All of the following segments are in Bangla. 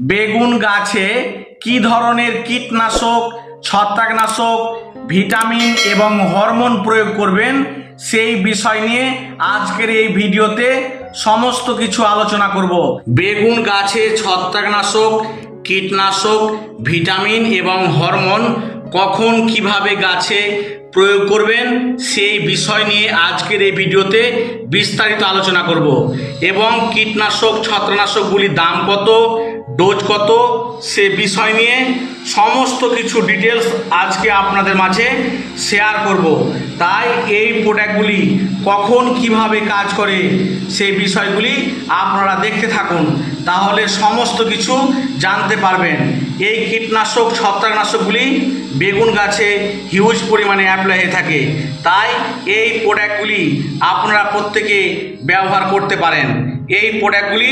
বেগুন গাছে কি ধরনের কীটনাশক, ছত্রাকনাশক, ভিটামিন এবং হরমোন প্রয়োগ করবেন সেই বিষয় নিয়ে আজকের এই ভিডিওতে সমস্ত কিছু আলোচনা করব। বেগুন গাছে ছত্রাকনাশক, কীটনাশক, ভিটামিন এবং হরমোন কখন কীভাবে গাছে প্রয়োগ করবেন সেই বিষয় নিয়ে আজকের এই ভিডিওতে বিস্তারিত আলোচনা করব এবং কীটনাশক ছত্রনাশকগুলির দাম কত ডোজ কত? সে বিষয় নিয়ে সমস্ত কিছু ডিটেলস আজকে আপনাদের মাঝে শেয়ার করব। তাই এই প্রোডাক্টগুলি কখন কীভাবে কাজ করে, সেই বিষয়গুলি আপনারা দেখতে থাকুন। তাহলে সমস্ত কিছু জানতে পারবেন। এই কীটনাশক ছত্রাকনাশকগুলি বেগুন গাছে হিউজ পরিমাণে অ্যাপ্লাই হয়ে থাকে। তাই এই প্রোডাক্টগুলি আপনারা প্রত্যেকে ব্যবহার করতে পারেন। এই প্রোডাক্টগুলি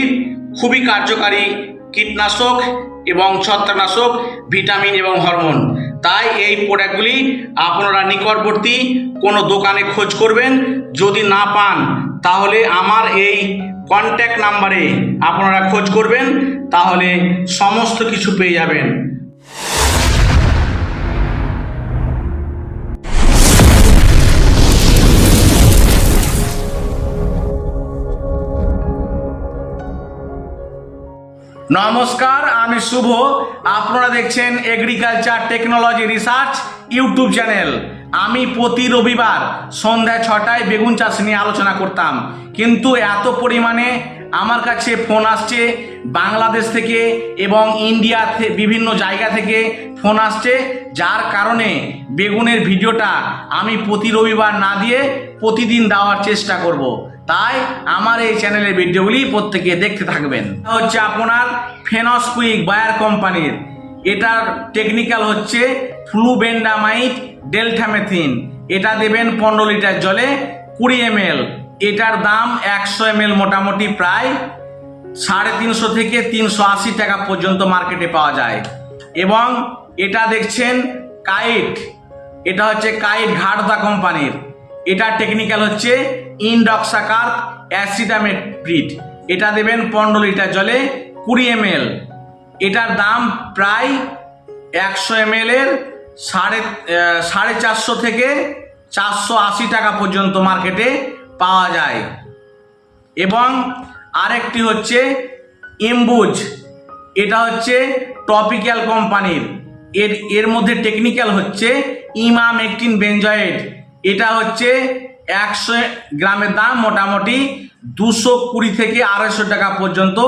খুবই কার্যকারী কীটনাশক এবং ছত্রাকনাশক, ভিটামিন এবং হরমোন। তাই এই প্রোডাক্টগুলি আপনারা নিকটবর্তী কোনো দোকানে খোঁজ করবেন। যদি না পান, তাহলে আমার এই কন্ট্যাক্ট নাম্বারে আপনারা খোঁজ করবেন। তাহলে সমস্ত কিছু পেয়ে যাবেন। নমস্কার, আমি শুভ। আপনারা দেখছেন agriculture technology research YouTube channel আমি প্রতি রবিবার সন্ধ্যা ছটায় বেগুন চাষ নিয়ে আলোচনা করতাম। কিন্তু এত পরিমাণে আমার কাছে ফোন আসছে, বাংলাদেশ থেকে এবং ইন্ডিয়া বিভিন্ন জায়গা থেকে ফোন আসছে, যার কারণে বেগুনের ভিডিওটা আমি প্রতি রবিবার না দিয়ে প্রতিদিন দেওয়ার চেষ্টা করব। তাই আমার এই চ্যানেলের ভিডিওগুলি প্রত্যেকে দেখতে থাকবেন। হচ্ছে আপনার ফেনসকুইক বায়ার কোম্পানির এটার টেকনিক্যাল হচ্ছে ফ্লু ফ্লুবেন্ডামাইট ডেলটামেথিন এটা দেবেন পনেরো লিটার জলে কুড়ি এম এটার দাম একশো এম মোটামুটি প্রায় সাড়ে তিনশো থেকে তিনশো আশি টাকা পর্যন্ত মার্কেটে পাওয়া যায়। এবং এটা দেখছেন কাইট এটা হচ্ছে কাইট ঘাটদা কোম্পানির এটা টেকনিক্যাল হচ্ছে ইনডক্সাকার অ্যাসিডামেট্রিট এটা দেবেন পনেরো লিটার জলে কুড়ি এম এটার দাম প্রায় একশো এম এর সাড়ে সাড়ে চারশো থেকে চারশো আশি টাকা পর্যন্ত মার্কেটে পাওয়া যায়। এবং আরেকটি হচ্ছে ইমবুজ এটা হচ্ছে টপিক্যাল কোম্পানির। এর এর মধ্যে টেকনিক্যাল হচ্ছে ইমামেকটিন বেঞ্জয়েড এটা হচ্ছে একশো গ্রামের দাম মোটামুটি দুশো কুড়ি থেকে আড়াইশো টাকা পর্যন্ত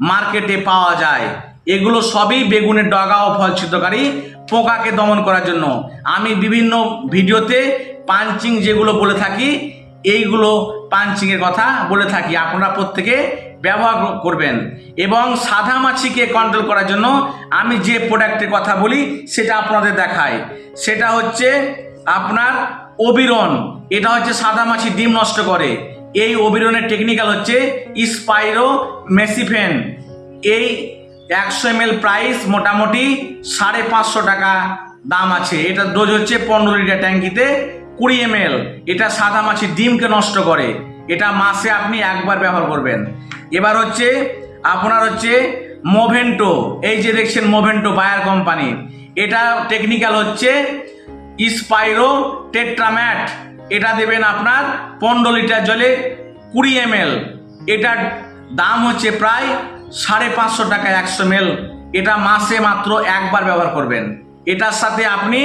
মার্কেটে পাওয়া যায়। এগুলো সবই বেগুনের ডগা ও ফল ছিদ্রকারী পোকাকে দমন করার জন্য। আমি বিভিন্ন ভিডিওতে পাঞ্চিং যেগুলো বলে থাকি, এইগুলো পাঞ্চিংয়ের কথা বলে থাকি। আপনারা প্রত্যেকে ব্যবহার করবেন। এবং সাদা মাছিকে কন্ট্রোল করার জন্য আমি যে প্রোডাক্টের কথা বলি, সেটা আপনাদের দেখায় সেটা হচ্ছে আপনার অবিরন এটা হচ্ছে সাদা মাছি ডিম নষ্ট করে। এই অবিরনের টেকনিক্যাল হচ্ছে স্পাইরো মেসিফেন এই একশো এম প্রাইস মোটামুটি সাড়ে পাঁচশো টাকা দাম আছে। এটা ডোজ হচ্ছে পনেরো লিটার ট্যাঙ্কিতে কুড়ি এম এটা সাদা মাছি ডিমকে নষ্ট করে। এটা মাসে আপনি একবার ব্যবহার করবেন। এবার হচ্ছে আপনার হচ্ছে মোভেন্টো এই যে দেখছেন মোভেন্টো বায়ার কোম্পানি এটা টেকনিক্যাল হচ্ছে স্পাইরো টেট্রাম্যাট। এটা দেবেন আপনার পনেরো লিটার জলে কুড়ি এম এটার দাম হচ্ছে প্রায় সাড়ে পাঁচশো টাকা একশো এম এটা মাসে মাত্র একবার ব্যবহার করবেন। এটার সাথে আপনি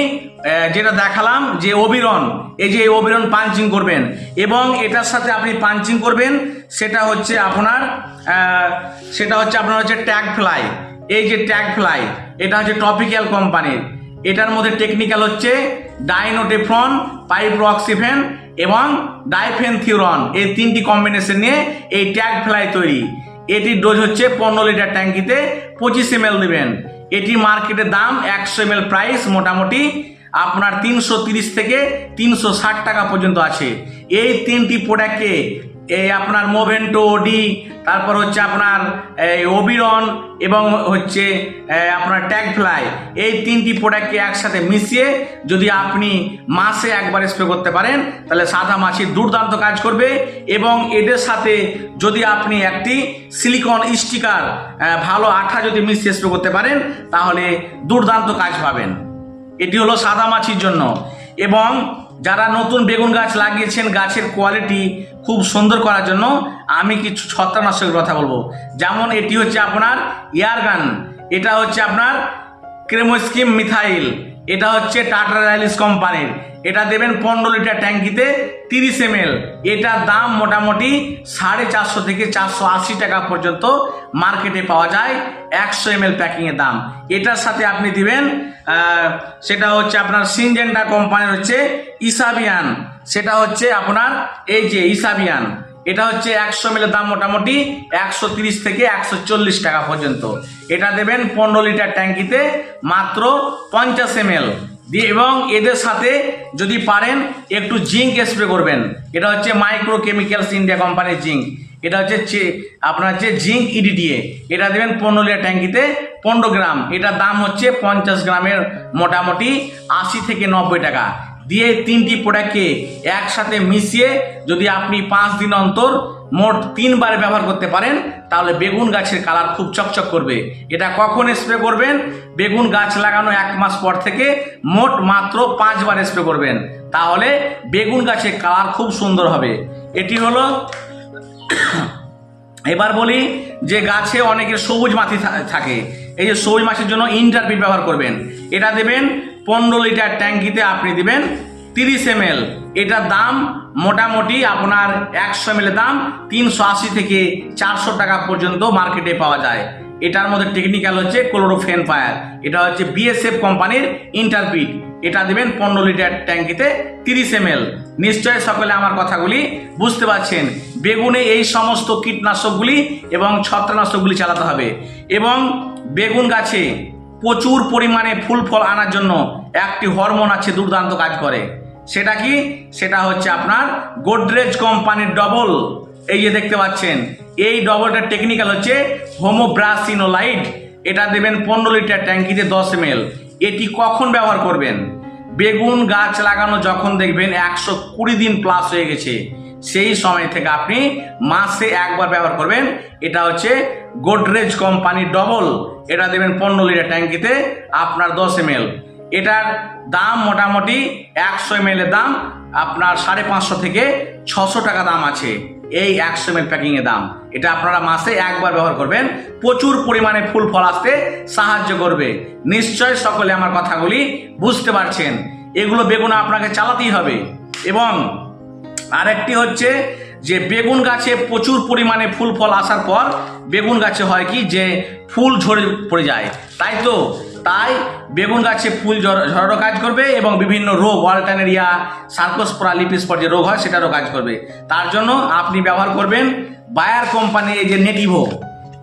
যেটা দেখালাম, যে অবিরন, এই যে অবিরন পাঞ্চিং করবেন। এবং এটার সাথে আপনি পাঞ্চিং করবেন, সেটা হচ্ছে আপনার সেটা হচ্ছে আপনার হচ্ছে ট্যাগ ফ্লাই এই যে ট্যাগ ফ্লাই এটা হচ্ছে টপিক্যাল কোম্পানির। এটার মধ্যে টেকনিক্যাল হচ্ছে ডাইনোটেফ্রন পাইপ্রক্সিফেন এবং ডাইফেনথিউরন। এই তিনটি কম্বিনেশন নিয়ে এই ট্যাগ ফ্লাই তৈরি। এটির ডোজ হচ্ছে পনেরো লিটার ট্যাঙ্কিতে পঁচিশ এম দেবেন এটি মার্কেটের দাম একশো এম প্রাইস মোটামুটি আপনার তিনশো তিরিশ থেকে তিনশো ষাট টাকা পর্যন্ত আছে। এই তিনটি প্রোডাক্টকে এই আপনার মোভেন্টো ডি তারপর হচ্ছে আপনার ওবিরন এবং হচ্ছে আপনার ট্যাগ ফ্লাই এই তিনটি প্রোডাক্টকে একসাথে মিশিয়ে যদি আপনি মাসে একবার স্প্রে করতে পারেন, তাহলে সাদা মাছি দুর্দান্ত কাজ করবে এবং এদের সাথে যদি আপনি একটি সিলিকন স্টিকার ভালো আঠা যদি মিশিয়ে স্প্রে করতে পারেন, তাহলে দুর্দান্ত কাজ পাবেন। এটি হলো সাদা মাছির জন্য। এবং যারা নতুন বেগুন গাছ লাগিয়েছেন, গাছের কোয়ালিটি খুব সুন্দর করার জন্য আমি কিছু ছত্রানাশকের কথা বলব। যেমন এটি হচ্ছে আপনার ইয়ারগান, এটা হচ্ছে আপনার ক্রেমোস্কিম মিথাইল। এটা হচ্ছে টাটা রাইলিস কোম্পানির। এটা দেবেন পনেরো লিটার ট্যাঙ্কিতে তিরিশ এম এটার দাম মোটামুটি সাড়ে চারশো থেকে চারশো আশি টাকা পর্যন্ত মার্কেটে পাওয়া যায় একশো এম এল প্যাকিংয়ের দাম। এটার সাথে আপনি দিবেন সেটা হচ্ছে আপনার সিনজেন্ডা কোম্পানির হচ্ছে ইসাবিয়ান। সেটা হচ্ছে আপনার এই যে ইসাবিয়ান। এটা হচ্ছে একশো মিলের দাম মোটামুটি একশো তিরিশ থেকে একশো চল্লিশ টাকা পর্যন্ত। এটা দেবেন পনেরো লিটার ট্যাঙ্কিতে মাত্র পঞ্চাশ এম দিয়ে এবং এদের সাথে যদি পারেন একটু জিঙ্ক স্প্রে করবেন। এটা হচ্ছে মাইক্রো কেমিক্যালস ইন্ডিয়া কোম্পানির জিঙ্ক। এটা হচ্ছে আপনার হচ্ছে জিঙ্ক ইডিডিএ এটা দেবেন পনেরো লিটার ট্যাঙ্কিতে পনেরো গ্রাম। এটার দাম হচ্ছে পঞ্চাশ গ্রামের মোটামুটি আশি থেকে নব্বই টাকা। দিয়ে তিনটি প্রোডাক্টকে একসাথে মিশিয়ে যদি আপনি পাঁচ দিন অন্তর মোট তিনবার ব্যবহার করতে পারেন, তাহলে বেগুন গাছের কালার খুব চকচক করবে। এটা কখন স্প্রে করবেন? বেগুন গাছ লাগানো এক মাস পর থেকে মোট মাত্র পাঁচবার স্প্রে করবেন। তাহলে বেগুন গাছের কালার খুব সুন্দর হবে। এটি হলো, এবার বলি যে গাছে অনেকের সবুজ মাছি থাকে। এই যে সবুজ মাছের জন্য ইন্টারপিট ব্যবহার করবেন। এটা দেবেন পনেরো লিটার ট্যাঙ্কিতে আপনি দিবেন তিরিশ এম এটার দাম মোটামুটি আপনার একশো এম দাম তিনশো আশি থেকে চারশো টাকা পর্যন্ত মার্কেটে পাওয়া যায়। এটার মধ্যে টেকনিক্যাল হচ্ছে ক্লোরোফেন ফায়ার এটা হচ্ছে বিএসএফ কোম্পানির ইন্টারপিট এটা দেবেন পনেরো লিটার ট্যাঙ্কিতে তিরিশ এম নিশ্চয় সকলে আমার কথাগুলি বুঝতে পারছেন। বেগুনে এই সমস্ত কীটনাশকগুলি এবং ছত্রনাশকগুলি চালাতে হবে। এবং বেগুন গাছে প্রচুর পরিমাণে ফুল ফল আনার জন্য একটি হরমোন আছে দুর্দান্ত কাজ করে। সেটা কি? সেটা হচ্ছে আপনার গোদরেজ কোম্পানির ডবল এই যে দেখতে পাচ্ছেন, এই ডবলটার টেকনিক্যাল হচ্ছে হোমোব্রাসিনোলাইট এটা দেবেন পনেরো লিটার ট্যাঙ্কিতে দশ এম এটি কখন ব্যবহার করবেন? বেগুন গাছ লাগানো যখন দেখবেন একশো কুড়ি দিন প্লাস হয়ে গেছে। সেই সময় থেকে আপনি মাসে একবার ব্যবহার করবেন। এটা হচ্ছে গোদরেজ কোম্পানির ডবল এটা দেবেন পনেরো লিটার ট্যাঙ্কিতে আপনার দশ এম এটার দাম মোটামুটি একশো এম দাম, আপনার সাড়ে পাঁচশো থেকে ছশো টাকা দাম আছে এই একশো এম এল প্যাকিংয়ের দাম। এটা আপনারা মাসে একবার ব্যবহার করবেন। প্রচুর পরিমাণে ফুল ফল আসতে সাহায্য করবে। নিশ্চয় সকলে আমার কথাগুলি বুঝতে পারছেন। এগুলো বেগুন আপনাকে চালাতেই হবে। এবং আরেকটি হচ্ছে যে বেগুন গাছে প্রচুর পরিমাণে ফুল ফল আসার পর বেগুন গাছে হয় কি যে ফুল ঝরে পড়ে যায়। তাই তো? তাই বেগুন গাছে ফুল ঝর- ঝরারও কাজ করবে এবং বিভিন্ন রোগ অল্টানেরিয়া সার্কোস্পোরা লিপিস্পর যে রোগ হয় সেটারও কাজ করবে। তার জন্য আপনি ব্যবহার করবেন বায়ার কোম্পানি এই যে নেটিভো।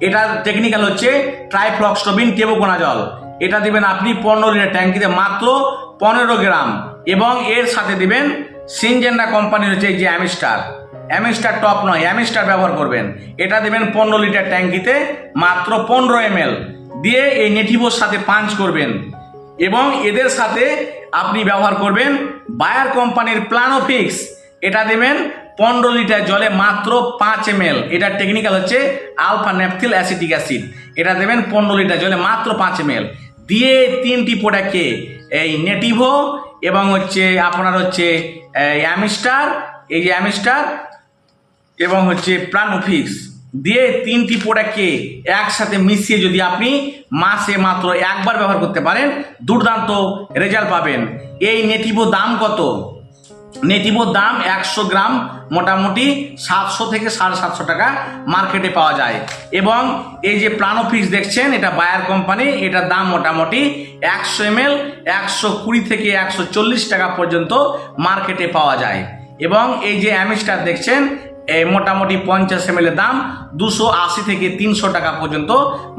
এটার টেকনিক্যাল হচ্ছে ট্রাইফ্লক্সটোবিন টেবোকোনাজল এটা দিবেন আপনি পনেরো লিটার ট্যাঙ্কিতে মাত্র পনেরো গ্রাম এবং এর সাথে দিবেন সিনজেন্ডা কোম্পানির হচ্ছে যে অ্যামিস্টার। অ্যামিস্টার টপ নয়, অ্যামিস্টার ব্যবহার করবেন। এটা দেবেন পনেরো লিটার ট্যাঙ্কিতে মাত্র পনেরো এম দিয়ে এই নেটিভোর সাথে পাঞ্চ করবেন। এবং এদের সাথে আপনি ব্যবহার করবেন বায়ার কোম্পানির প্লানোফিক্স। এটা দেবেন পনেরো লিটার জলে মাত্র পাঁচ এম এল এটার টেকনিক্যাল হচ্ছে আলফা ন্যাপথিল অ্যাসিটিক অ্যাসিড এটা দেবেন পনেরো লিটার জলে মাত্র পাঁচ এম এল দিয়ে তিনটি প্রোডাক্টকে এই নেটিভো এবং হচ্ছে আপনার হচ্ছে অ্যামিস্টার, এই যে অ্যামিস্টার এবং হচ্ছে প্লানোফিক্স দিয়ে তিনটি প্রোডাক্টকে একসাথে মিশিয়ে যদি আপনি মাসে মাত্র একবার ব্যবহার করতে পারেন, দুর্দান্ত রেজাল্ট পাবেন। এই নেটিভো দাম কত? নেটিভোর দাম একশো গ্রাম, মোটামুটি সাতশো থেকে সাড়ে সাতশো টাকা মার্কেটে পাওয়া যায়। এবং এই যে প্লানোফিক্স দেখছেন, এটা বায়ার কোম্পানি এটার দাম মোটামুটি একশো এম এল একশো কুড়ি থেকে একশো চল্লিশ টাকা পর্যন্ত মার্কেটে পাওয়া যায়। এবং এই যে অ্যামিস্টার দেখছেন মোটামুটি পঞ্চাশ এম দাম দুশো আশি থেকে তিনশো টাকা পর্যন্ত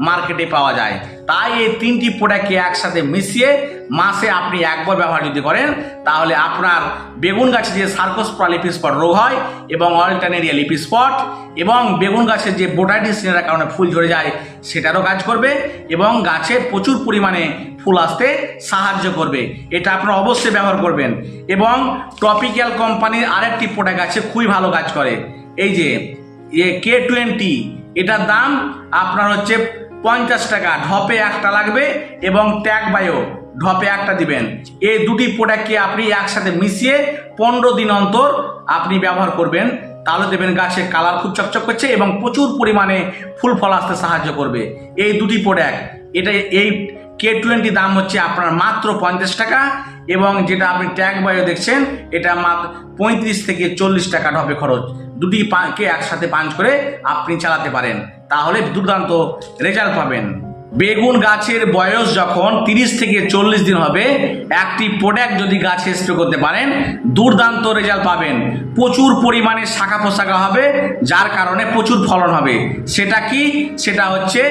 মার্কেটে পাওয়া যায়। তাই এই তিনটি প্রোডাক্টকে একসাথে মিশিয়ে মাসে আপনি একবার ব্যবহার যদি করেন, তাহলে আপনার বেগুন গাছে যে সার্কোস্পরা স্পট রোগ হয় এবং অল্টানেরিয়া লিপি স্পট এবং বেগুন গাছের যে বোটাইটিসের কারণে ফুল ঝরে যায়, সেটারও কাজ করবে এবং গাছে প্রচুর পরিমাণে ফুল আসতে সাহায্য করবে। এটা আপনারা অবশ্যই ব্যবহার করবেন। এবং টপিক্যাল কোম্পানির আরেকটি প্রোডাক্ট আছে, খুবই ভালো কাজ করে। এই যে কে টোয়েন্টি এটার দাম আপনার হচ্ছে পঞ্চাশ টাকা। ঢপে একটা লাগবে এবং ট্যাগ বায়ো ঢপে একটা দিবেন। এই দুটি প্রোডাক্টকে আপনি একসাথে মিশিয়ে পনেরো দিন অন্তর আপনি ব্যবহার করবেন। তাহলে দেবেন গাছে কালার খুব চকচক করছে এবং প্রচুর পরিমাণে ফুল ফল আসতে সাহায্য করবে। এই দুটি প্রোডাক্ট এটা এই কে টোয়েন্টি দাম হচ্ছে আপনার মাত্র পঞ্চাশ টাকা এবং যেটা আপনি ট্যাগ বায়ো দেখছেন, এটা মাত্র পঁয়ত্রিশ থেকে চল্লিশ টাকা ঢপে খরচ। দুটি পাকে একসাথে পাঞ্চ করে আপনি চালাতে পারেন। তাহলে দুর্দান্ত রেজাল্ট পাবেন। বেগুন গাছের বয়স যখন তিরিশ থেকে চল্লিশ দিন হবে, একটি প্রোডাক্ট যদি গাছে স্প্রে করতে পারেন, দুর্দান্ত রেজাল্ট পাবেন। প্রচুর পরিমাণে শাখা পোশাকা হবে, যার কারণে প্রচুর ফলন হবে। সেটা কি? সেটা হচ্ছে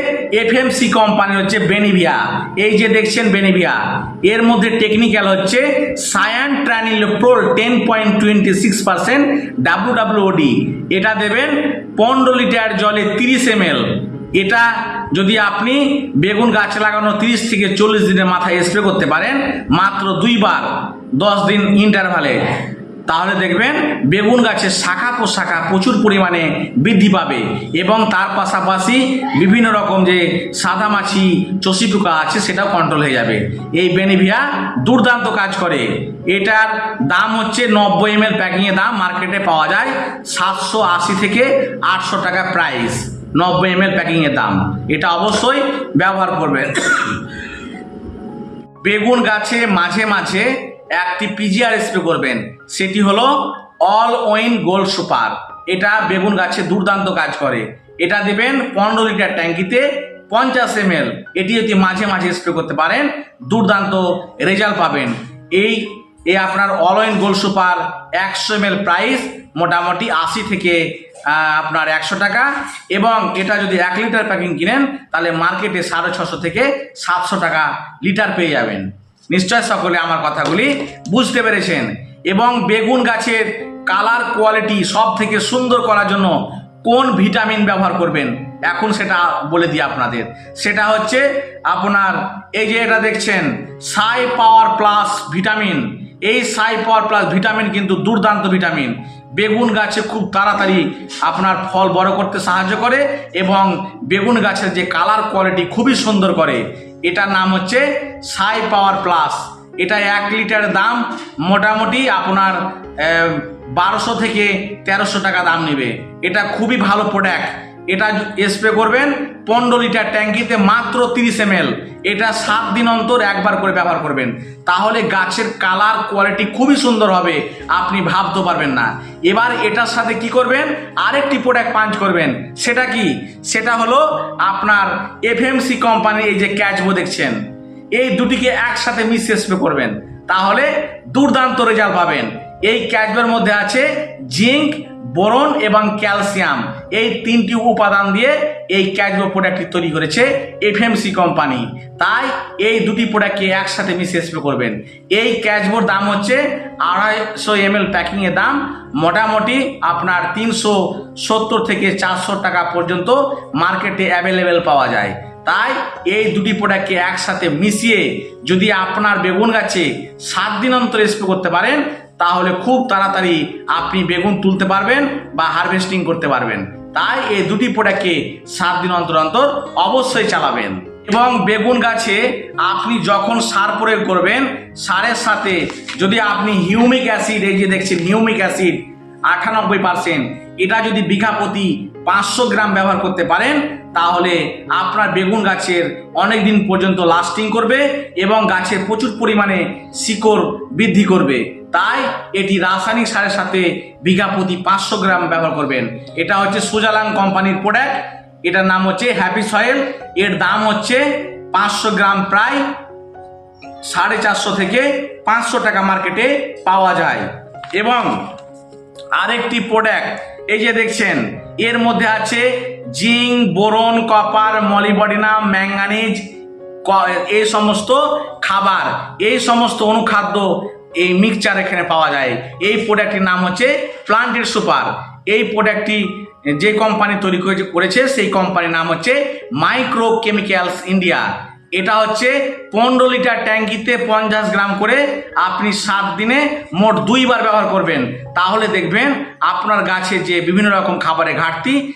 এফএমসি কোম্পানি হচ্ছে বেনিভিয়া এই যে দেখছেন বেনিভিয়া এর মধ্যে টেকনিক্যাল হচ্ছে cyantraniliprole ten point twenty six percent W এটা দেবেন পনেরো লিটার জলে তিরিশ এম এটা যদি আপনি বেগুন গাছ লাগানো তিরিশ থেকে চল্লিশ দিনের মাথায় স্প্রে করতে পারেন, মাত্র দুইবার, দশ দিন ইন্টারভালে তাহলে দেখবেন বেগুন গাছের শাখা পোশাখা প্রচুর পরিমাণে বৃদ্ধি পাবে এবং তার পাশাপাশি বিভিন্ন রকম যে সাদা মাছি চষি পোকা আছে সেটাও কন্ট্রোল হয়ে যাবে। এই বেনিভিয়া দুর্দান্ত কাজ করে। এটার দাম হচ্ছে নব্বই এম এল প্যাকিংয়ের দাম মার্কেটে পাওয়া যায় সাতশো আশি থেকে আটশো টাকা প্রাইস নব্বই এম এল প্যাকিংয়ের দাম। এটা অবশ্যই ব্যবহার করবেন। বেগুন গাছে মাঝে মাঝে একটি পিজিআর স্প্রে করবেন। সেটি হলো অল ওয়েন গোল্ড সুপার এটা বেগুন গাছে দুর্দান্ত কাজ করে। এটা দেবেন পনেরো লিটার ট্যাঙ্কিতে পঞ্চাশ এম এটি যদি মাঝে মাঝে স্প্রে করতে পারেন, দুর্দান্ত রেজাল্ট পাবেন। এই এই আপনার অল ওয়েন গোল্ড সুপার একশো এম প্রাইস মোটামুটি আশি থেকে আপনার একশো টাকা এবং এটা যদি এক লিটার প্যাকিং কিনেন, তাহলে মার্কেটে সাড়ে ছশো থেকে সাতশো টাকা লিটার পেয়ে যাবেন। নিশ্চয় সকলে আমার কথাগুলি বুঝতে পেরেছেন। এবং বেগুন গাছের কালার কোয়ালিটি সব থেকে সুন্দর করার জন্য কোন ভিটামিন ব্যবহার করবেন? এখন সেটা বলে দিই আপনাদের। সেটা হচ্ছে আপনার এই যে এটা দেখছেন সাই পাওয়ার প্লাস ভিটামিন এই সাই পাওয়ার প্লাস ভিটামিন কিন্তু দুর্দান্ত ভিটামিন। বেগুন গাছে খুব তাড়াতাড়ি আপনার ফল বড় করতে সাহায্য করে এবং বেগুন গাছের যে কালার কোয়ালিটি খুবই সুন্দর করে। এটার নাম হচ্ছে সাই পাওয়ার প্লাস এটা এক লিটার দাম মোটামুটি আপনার বারোশো থেকে তেরোশো টাকা দাম নেবে। এটা খুবই ভালো প্রোডাক্ট এটা স্প্রে করবেন, পনেরো লিটার ট্যাঙ্কিতে মাত্র তিরিশ এম এটা সাত দিন অন্তর একবার করে ব্যবহার করবেন। তাহলে গাছের কালার কোয়ালিটি খুবই সুন্দর হবে, আপনি ভাবতে পারবেন না। এবার এটার সাথে কি করবেন? আরেকটি প্রোডাক্ট পাঞ্চ করবেন। সেটা কি? সেটা হলো আপনার এফএমসি কোম্পানির এই যে ক্যাচবো দেখছেন। এই দুটিকে একসাথে মিশিয়ে স্প্রে করবেন। তাহলে দুর্দান্ত রেজাল্ট পাবেন। এই ক্যাচবের মধ্যে আছে জিঙ্ক বোরন এবং ক্যালসিয়াম এই তিনটি উপাদান দিয়ে এই ক্যাচবো প্রোডাক্টটি তৈরি করেছে এফএমসি কোম্পানি। তাই এই দুটি প্রোডাক্টকে একসাথে মিশিয়ে স্প্রে করবেন। এই ক্যাচবোর দাম হচ্ছে আড়াইশো এম এল প্যাকিংয়ের দাম। মোটামুটি আপনার তিনশো সত্তর থেকে চারশো টাকা পর্যন্ত মার্কেটে অ্যাভেলেবেল পাওয়া যায়। তাই এই দুটি প্রোডাক্টকে একসাথে মিশিয়ে যদি আপনার বেগুন গাছে সাত দিন অন্তর স্প্রে করতে পারেন তাহলে খুব তাড়াতাড়ি আপনি বেগুন তুলতে পারবেন বা হারভেস্টিং করতে পারবেন। তাই এই দুটি প্রোডাক্টকে সাত দিন অন্তর অন্তর অবশ্যই চালাবেন। এবং বেগুন গাছে আপনি যখন সার প্রয়োগ করবেন, সারের সাথে যদি আপনি হিউমিক অ্যাসিড এই যে দেখছেন হিউমিক অ্যাসিড আটানব্বই পার্সেন্ট এটা যদি বিঘা প্রতি পাঁচশো গ্রাম ব্যবহার করতে পারেন, তাহলে আপনার বেগুন গাছের অনেক দিন পর্যন্ত লাস্টিং করবে এবং গাছের প্রচুর পরিমাণে শিকড় বৃদ্ধি করবে। তাই এটি রাসায়নিক সারের সাথে বিঘা প্রতি পাঁচশো গ্রাম ব্যবহার করবেন। এটা হচ্ছে সুজালাং কোম্পানির প্রোডাক্ট এটার নাম হচ্ছে হ্যাপি সয়েল এর দাম হচ্ছে পাঁচশো গ্রাম প্রায় সাড়ে চারশো থেকে পাঁচশো টাকা মার্কেটে পাওয়া যায়। এবং আরেকটি প্রোডাক্ট এই যে দেখছেন, এর মধ্যে আছে zinc, boron, copper, molybdenum manganese এই সমস্ত খাবার। এই সমস্ত অনুখাদ্য এই মিক্সচার এখানে পাওয়া যায়। এই প্রোডাক্টটির নাম হচ্ছে প্লান্টেড সুপার এই প্রোডাক্টটি যে কোম্পানি তৈরি করেছে- করেছে, সেই কোম্পানির নাম হচ্ছে মাইক্রো কেমিক্যালস ইন্ডিয়া এটা হচ্ছে পনেরো লিটার ট্যাঙ্কিতে পঞ্চাশ গ্রাম করে আপনি সাত দিনে মোট দুইবার ব্যবহার করবেন। তাহলে দেখবেন আপনার গাছে যে বিভিন্ন রকম খাবারের ঘাটতি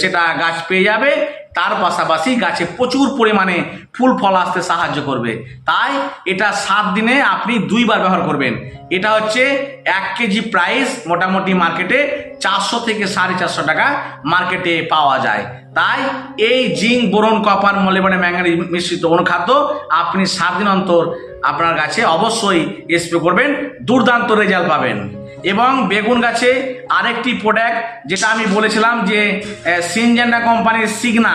সেটা গাছ পেয়ে যাবে তার পাশাপাশি গাছে প্রচুর পরিমাণে ফুল, ফল আসতে সাহায্য করবে। তাই এটা সাত দিনে আপনি দুইবার ব্যবহার করবেন। এটা হচ্ছে এক কেজি প্রাইস মোটামুটি মার্কেটে চারশো থেকে সাড়ে চারশো টাকা মার্কেটে পাওয়া যায়। তাই এই zinc, boron, copper molybdenum manganese মিশ্রিত অনুখাদ্য আপনি সাত দিন অন্তর আপনার গাছে অবশ্যই স্প্রে করবেন, দুর্দান্ত রেজাল্ট পাবেন। এবং বেগুন গাছে আরেকটি প্রোডাক্ট যেটা আমি বলেছিলাম যে সিনজেন্ডা কোম্পানির সিগনা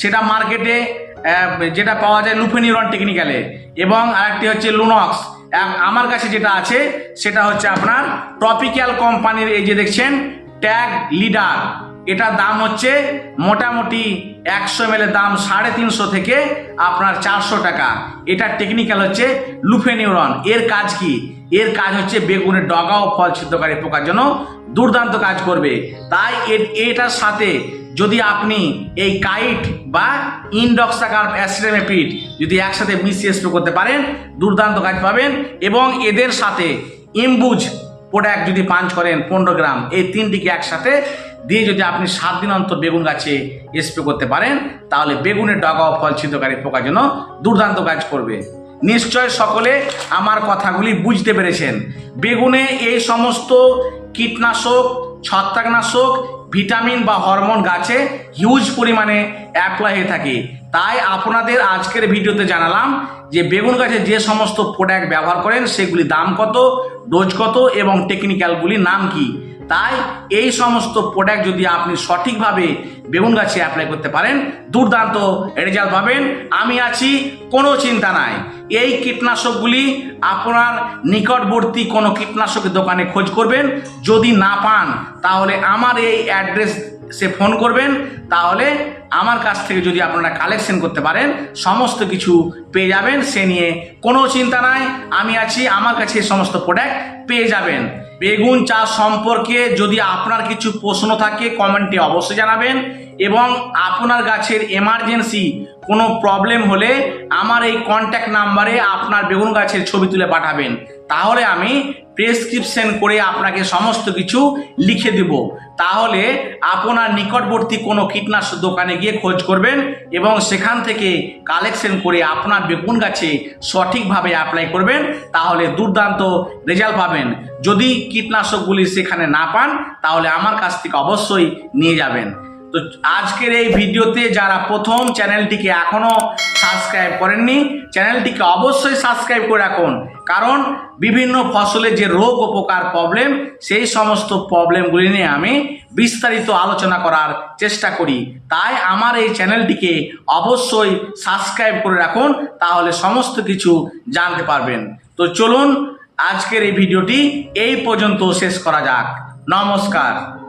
সেটা মার্কেটে যেটা পাওয়া যায় লুফেনিউরন টেকনিক্যালে এবং আরেকটি হচ্ছে লুনক্স আমার কাছে যেটা আছে, সেটা হচ্ছে আপনার টপিক্যাল কোম্পানির এই যে দেখছেন ট্যাগ লিডার এটার দাম হচ্ছে মোটামুটি একশো এম দাম সাড়ে তিনশো থেকে আপনার চারশো টাকা। এটার টেকনিক্যাল হচ্ছে লুফেনিউরন এর কাজ কি? এর কাজ হচ্ছে বেগুনের ডগা ও ফল ছিদ্রকারী পোকার জন্য দুর্দান্ত কাজ করবে। তাই এটার সাথে যদি আপনি এই কাইট বা ইনডক্সাকার অ্যাস্ট্রেমেপিড যদি একসাথে মিশিয়ে স্প্রে করতে পারেন, দুর্দান্ত কাজ পাবেন এবং এদের সাথে ইম্বুজ প্রোডাক্ট যদি পাঞ্চ করেন পনেরো গ্রাম, এই তিনটিকে একসাথে দিয়ে যদি আপনি সাত দিন অন্তর বেগুন গাছে স্প্রে করতে পারেন, তাহলে বেগুনের ডগা ও ফল ছিদ্রকারী পোকার জন্য দুর্দান্ত কাজ করবে। নিশ্চয় সকলে আমার কথাগুলি বুঝতে পেরেছেন। বেগুনে এই সমস্ত কীটনাশক, ছত্রাকনাশক ভিটামিন বা হরমোন গাছে হিউজ পরিমাণে অ্যাপ্লাই হয়ে থাকে। তাই আপনাদের আজকের ভিডিওতে জানালাম যে বেগুন গাছে যে সমস্ত প্রোডাক্ট ব্যবহার করেন, সেগুলি দাম কত ডোজ কত এবং টেকনিক্যালগুলির নাম কি? তাই এই সমস্ত প্রোডাক্ট যদি আপনি সঠিকভাবে বেগুন গাছে অ্যাপ্লাই করতে পারেন, দুর্দান্ত রেজাল্ট পাবেন। আমি আছি, কোনো চিন্তা নাই। এই কীটনাশকগুলি আপনার নিকটবর্তী কোনো কীটনাশকের দোকানে খোঁজ করবেন। যদি না পান, তাহলে আমার এই অ্যাড্রেস সে ফোন করবেন। তাহলে আমার কাছ থেকে যদি আপনারা কালেকশন করতে পারেন, সমস্ত কিছু পেয়ে যাবেন। সে নিয়ে কোনো চিন্তা নাই, আমি আছি, আমার কাছে সমস্ত প্রোডাক্ট পেয়ে যাবেন। বেগুন চাষ সম্পর্কে যদি আপনার কিছু প্রশ্ন থাকে কমেন্টে অবশ্যই জানাবেন। এবং আপনার গাছের এমার্জেন্সি কোনো প্রবলেম হলে আমার এই কন্ট্যাক্ট নাম্বারে আপনার বেগুন গাছের ছবি তুলে পাঠাবেন। তাহলে আমি প্রেসক্রিপশন করে আপনাকে সমস্ত কিছু লিখে দেব। তাহলে আপনার নিকটবর্তী কোনো কীটনাশক দোকানে গিয়ে খোঁজ করবেন এবং সেখান থেকে কালেকশন করে আপনার বেগুন গাছে সঠিকভাবে অ্যাপ্লাই করবেন। তাহলে দুর্দান্ত রেজাল্ট পাবেন। যদি কীটনাশকগুলি সেখানে না পান, তাহলে আমার কাছ থেকে অবশ্যই নিয়ে যাবেন। তো আজকের এই ভিডিওতে যারা প্রথম চ্যানেলটিকে এখনও সাবস্ক্রাইব করেননি, চ্যানেলটিকে অবশ্যই সাবস্ক্রাইব করে রাখুন। কারণ বিভিন্ন ফসলের যে রোগ ও পোকার প্রবলেম সেই সমস্ত প্রবলেমগুলি নিয়ে আমি বিস্তারিত আলোচনা করার চেষ্টা করি। তাই আমার এই চ্যানেলটিকে অবশ্যই সাবস্ক্রাইব করে রাখুন, তাহলে সমস্ত কিছু জানতে পারবেন। তো চলুন, আজকের এই ভিডিওটি এই পর্যন্ত শেষ করা যাক। নমস্কার।